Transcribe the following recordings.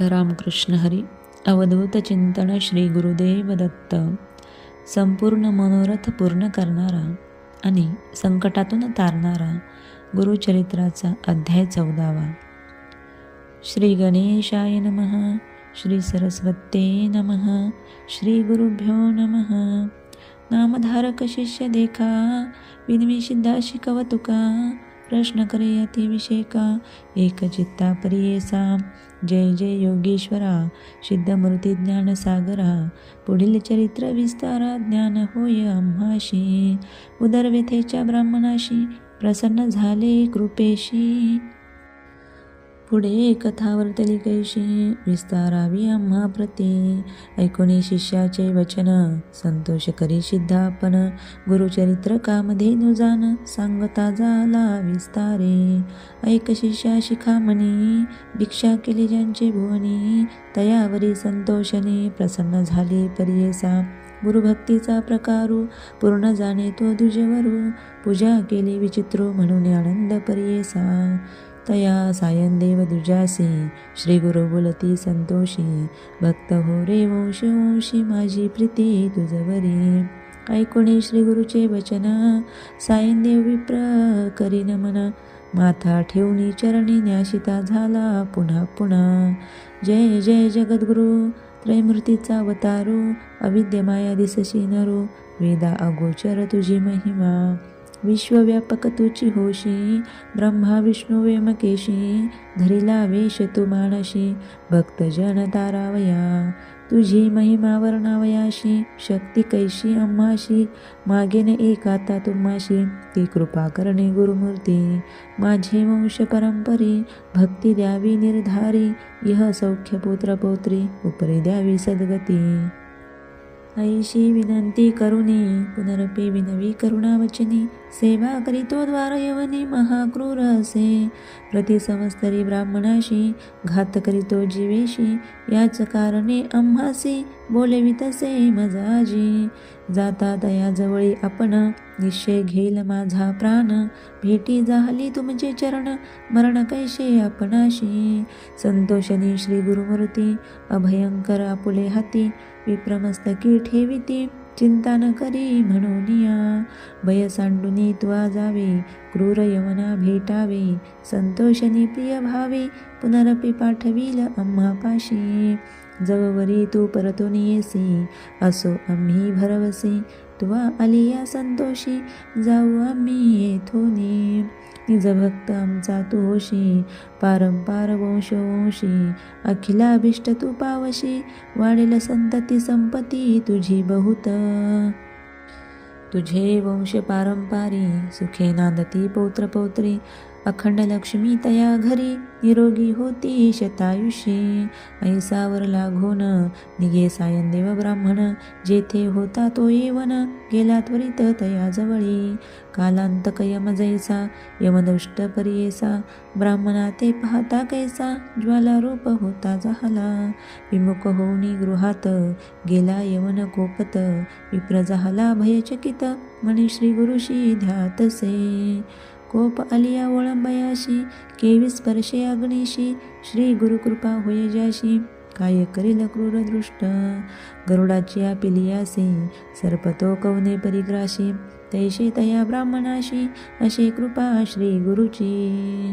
रामकृष्ण हरी. अवधूत चिंतन श्री गुरुदेव दत्त. संपूर्ण मनोरथ पूर्ण करणारा आणि संकटातून तारणारा गुरुचरित्राचा अध्याय चौदावा. श्री गणेशाय नमः श्री सरस्वते नमः श्री गुरुभ्यो नमः. नामधारक शिष्य देखा विनविसिद्धा शिकवतुका प्रश्न करयति विषेका एक चित्ता परियेसा जय जय योगेश्वरा सिद्धमूर्ती ज्ञानसागरा पुढील चरित्र विस्तारा ज्ञान होय आम्हाशी उदरव्यथेच्या ब्राह्मणाशी प्रसन्न झाले कृपेशी पुढे कथावर्तली कैशी विस्तारावी आम्हा प्रती. ऐकुनी शिष्याचे वचन संतोष करी सिद्धापन. गुरुचरित्र कामधेनु नुजान सांगता झाला विस्तारे. ऐक शिष्या शिखामणी भिक्षा केली ज्यांची भुवनी. तयावरी संतोषने प्रसन्न झाले परियेसा. गुरुभक्तीचा प्रकारू पूर्ण जाणे तो दुजवरू पूजा केली विचित्रो म्हणून आनंद परियेसा. तया सायन देव दुजासी श्री गुरु बोलती संतोषी भक्त हो रे वंशी वंशी माझी प्रीती तुझवरी. ऐकुणी श्री गुरुचे वचन सायन देव विप्र करी नमना. माथा ठेवणी चरणी न्याशिता झाला पुन्हा पुन्हा. जय जय जगद्गुरु त्रैमूर्तीचा अवतारू अविद्य माया दिसशी नरो वेदा अगोचर तुझी महिमा. विश्वव्यापक तुची होशी ब्रह्मा विष्णू वेमकेशी धरिला वेश तू मानशी भक्तजन तारावया तुझी महिमा वर्णावयाशी शक्ती कैशी अम्माशी मागेन एकाता तुम्हाशी ती कृपा करणे गुरुमूर्ती माझे वंश परंपरी भक्ती द्यावी निर्धारी यह सौख्य पुत्र पौत्री उपरी द्यावी सद्गती. ऐशी विनंती करुणी पुनरपी विनवी करुणावचनी सेवा करीतो द्वार यवनी महाक्रूर असे. प्रति समस्तरी ब्राह्मणाशी घात करीतो जीवेशी याच कारणे आम्हासी बोलेवी तसे मजाजी. जाता दयाजवळी आपण. निश्चय घेईल माझा प्राण. भेटी झाली तुमचे चरण. मरण कैसे आपणाशी? संतोषनी श्री गुरुमूर्ती. अभयंकर आपुले हाती. विप्रमस्तकी ठेविती. चिंता न करी म्हणून या. भय सांडुनी त्वा जावे क्रूर यवना भेटावे. संतोषनी प्रिय भावे. पुनरपी पाठविल अम्हापाशी जववरी तू परतून येसी असो आम्ही भरवसे. तुवा आलिया संतोषी जाऊ आम्ही येथोनी निज भक्त आमचा तू होशी पारंपार वंशवंशी. अखिलाभिष्ट तू पावशी वाढेल संतती संपती तुझी बहुत. तुझे वंश पारंपारी सुखे नांदती पौत्र पौत्री. अखंड लक्ष्मी तया घरी निरोगी होती शतायुषी. ऐसावर लागून निगे सायंदेव ब्राह्मण जेथे होता तो येवन गेला त्वरित तया जवळी. कालांतक यम जैसा यमदुष्ट परियेसा ब्राह्मणा ते पाहता कैसा ज्वालारूप होता झाला विमुख होऊनी गृहात गेला यवन कोपत विप्र झाला भयचकित म्हणे श्री गुरुशी ध्यातसे. कोप अलिया ओळंबयाशी केवी स्पर्शे अग्निशी श्री गुरुकृपा होय जाशी काय करील क्रूर दृष्ट गरुडाची आपिलियासी सर्पतो कवने परिग्राशी तैशी तया ब्राह्मणाशी अशी कृपा श्री गुरुची.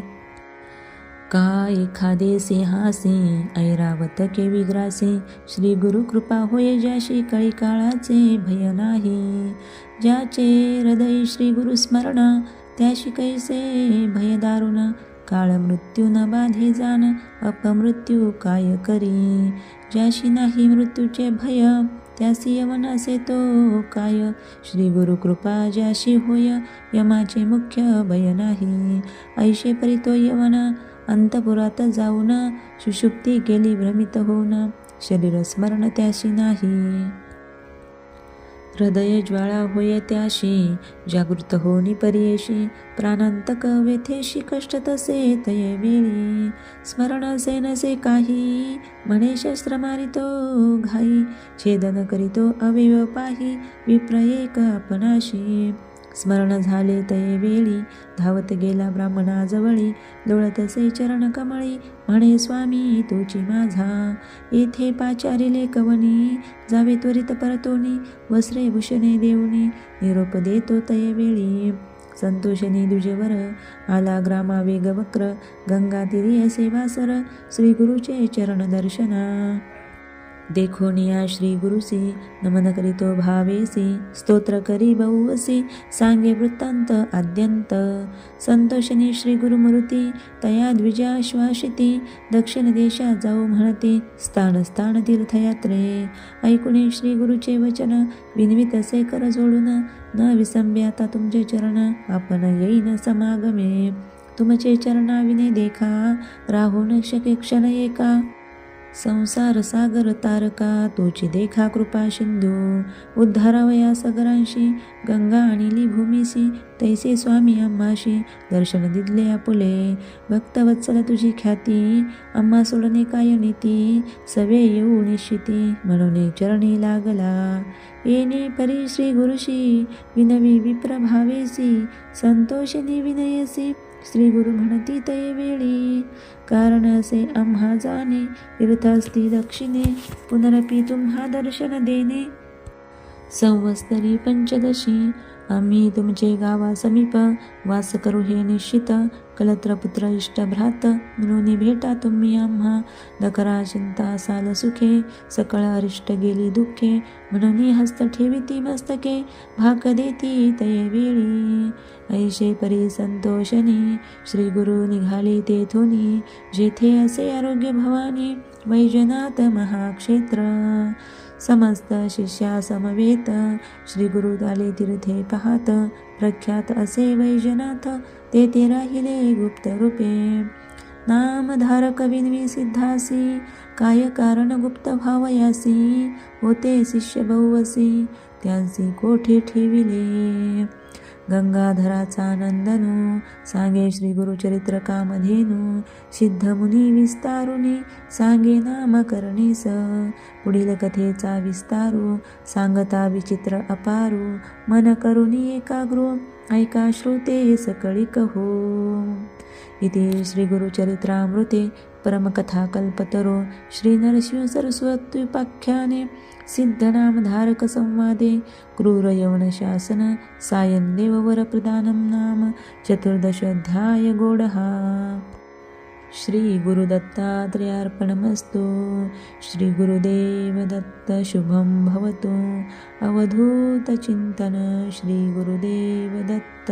काय खादे सिंहासे ऐरावत के विग्रासी श्री गुरु कृपा होय ज्याशी कळी काळाचे भय नाही. ज्याचे हृदय श्री गुरु स्मरणा त्याशी कैसे भय दारुण? काळ मृत्यू न बाधे जाण अपमृत्यू काय करी? ज्याशी नाही मृत्यूचे भय त्यासी यवन असे तो काय? श्री गुरु कृपा ज्याशी होय यमाचे मुख्य भय नाही. ऐशे परी तो यवन अंतपुरात जाऊन सुषुप्ती गेली भ्रमित होऊन शरीर स्मरण त्याशी नाही. हृदय ज्वाळा होय त्याशी जागृत होनी परियेशी प्राणांतक व्यथेशी कष्ट तसे तय वेळी स्मरण असे नसे काही म्हणे शस्त्र मारितो घाई छेदन करीतो अवयव पाही विप्रयेक आपणाशी स्मरण झाले तये वेळी धावत गेला ब्राह्मणाजवळी लोळतसे चरण कमळी म्हणे स्वामी तुची माझा. येथे पाचारिले कवनी जावे त्वरित परतोनी वस्त्रे भूषणे देऊनी निरोप देतो तये वेळी. संतोषने दुजेवर आला ग्रामा वेगवक्र गंगा तिरी असे वासर श्रीगुरुचे चरण दर्शना. देखोनिया श्री गुरुसी नमन करीतो भावेसी स्तोत्र करी बहुवसी सांगे वृत्तांत आद्यंत संतोषने श्री गुरुमूर्ती तया द्विजाश्वासिती दक्षिण देशात जाऊ म्हणते स्थान स्थान तीर्थयात्रे। ऐकुणे श्री गुरुचे वचन विनवित असे कर जोडून न विसंबे आता तुमचे चरण आपण येईन समागमे। तुमचे चरणाविने देखा राहू न शके क्षण एका। संसार सागर तारका तोची देखा कृपा सिंधू. उद्धारावया सगरांशी गंगा आणिली भूमीशी तैसे स्वामी अम्माशी दर्शन दिदले आपुले. भक्तवत्सल तुझी ख्याती अम्मा सोडणे काय नीती? सवे येऊ निश्चिती म्हणून चरणी लागला. येणे परी श्री गुरुशी विनवी विप्रभावेसी संतोषिनी विनयसी श्री गुरु म्हणती तये वेळी कारण असे आम्हा जाणे तीर्थास्ती दक्षिणे पुनरपी तुम्हा दर्शन देणे. संवत्सरी पंचदशी आम्ही तुमचे गावा समीप वास करू हे निश्चित कलत्रपुत्र इष्ट भ्रात म्हणून भेटा तुम्ही आम्हा. दकरा चिंता साल सुखे सकळ अरिष्ट गेली दुःखे. म्हणून हस्त ठेविती मस्तके भाक देती तये वेळी. ऐशे परी संतोषने श्री गुरु निघाली तेथुनी जेथे असे आरोग्य भवानी वैजनाथ महाक्षेत्र. समस्त शिष्या समवेत श्री गुरु आले तीर्थे पाहत. प्रख्यात असे वैजनाथ ते ते राहिले गुप्त रूपे नामधारक विनवी सिद्धासी काय कारण गुप्त भावयासी होते शिष्य बहुवसी त्यांसी कोठे ठेविले? गंगाधराचा नंदनू सांगे श्री गुरुचरित्र कामधेनू सिद्धमुनी विस्तारुनी सांगे नाम करणेस पुढील कथेचा विस्तारू सांगता विचित्र अपारू मन करुणी एकाग्रो ऐका श्रुते सकळी कहो. इति श्रीगुरुचरित्रामृते परमकथाकल्पतरो श्रीनरसिंहसरस्वत्युपाख्याने सिद्धनामधारकसंवादे क्रूरयौनशासनसायन्देव वरप्रधानं नाम चतुर्दशोऽध्यायगोडः। श्रीगुरुदत्तात्रेयार्पणमस्तु। श्रीगुरुदेवदत्तशुभं भवतु। अवधूतचिन्तन श्रीगुरुदेवदत्त।